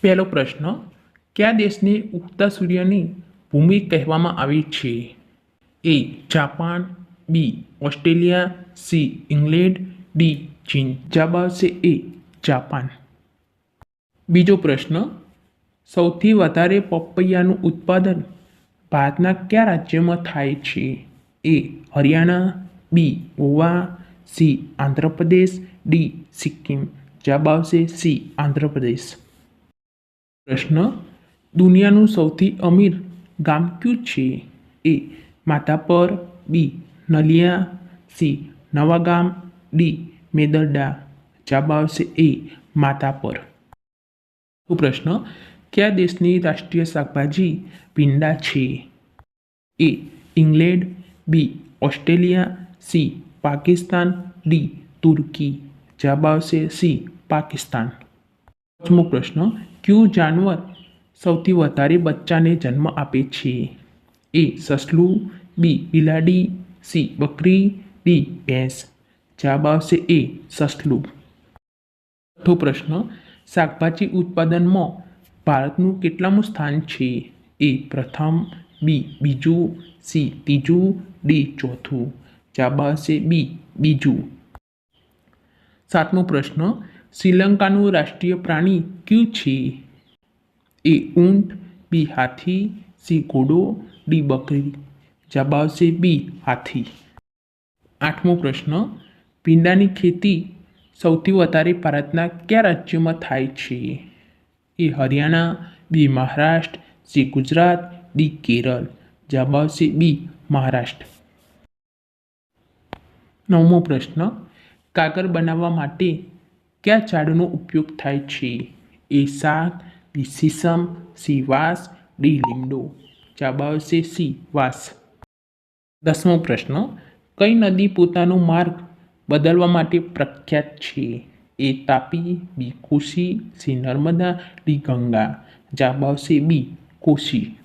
પહેલો પ્રશ્ન, કયા દેશને ઉગતા સૂર્યની ભૂમિ કહેવામાં આવી છે? A Japan B Australia C England D ચીન. જવાબ આવશે એ જાપાન. બીજો પ્રશ્ન, સૌથી વધારે પપૈયાનું ઉત્પાદન ભારતના કયા રાજ્યમાં થાય છે? A Haryana B Goa C Andhra Pradesh D Sikkim. જવાબ આવશે સી આંધ્રપ્રદેશ. પ્રશ્ન, દુનિયાનું સૌથી અમીર ગામ કયું છે? A, Madhapar, B, Naliya, C, Navagam, D, Medarda. જવાબ આવશે એ, માધાપર. પ્રશ્ન, કયા દેશની રાષ્ટ્રીય શાકભાજી ભીંડા છે? A, England, B, Australia, C, Pakistan, D, તુર્કી. જવાબ આવશે સી, પાકિસ્તાન. પાંચમો પ્રશ્ન, કયું જાનવર સૌથી વધારે બચ્ચાને જન્મ આપે છે? એ સસલું, બી બિલાડી, સી બકરી, ડી ભેંસ. જવાબ આવશે એ સસલું. ચોથો પ્રશ્ન, શાકભાજી ઉત્પાદનમાં ભારતનું કેટલામું સ્થાન છે? એ પ્રથમ, બી બીજું, સી ત્રીજું, ડી ચોથું. જવાબ આવશે બી બીજું. સાતમો પ્રશ્ન શ્રીલંકાનું રાષ્ટ્રીય પ્રાણી કયું છે? એ ઊંટ, બી હાથી, સી ઘોડો, ડી બકરી. જવાબ આવશે બી હાથી. આઠમો પ્રશ્ન, ભીંડાની ખેતી સૌથી વધારે ભારતના કયા રાજ્યોમાં થાય છે? A Haryana, B Maharashtra, C Gujarat, D Kerala. જવાબ આવશે બી મહારાષ્ટ્ર. નવમો પ્રશ્ન, કાગળ બનાવવા માટે કયા ઝાડનો ઉપયોગ થાય છે? એ શાક બી સીસમ, સી વાસ, ડી લીમડો. જવાબ આવશે સી વાસ. દસમો પ્રશ્ન, કઈ નદી પોતાનો માર્ગ બદલવા માટે પ્રખ્યાત છે? A Tapi, B Koshi, C Narmada, D Ganga. જવાબ આવશે બી કોશી.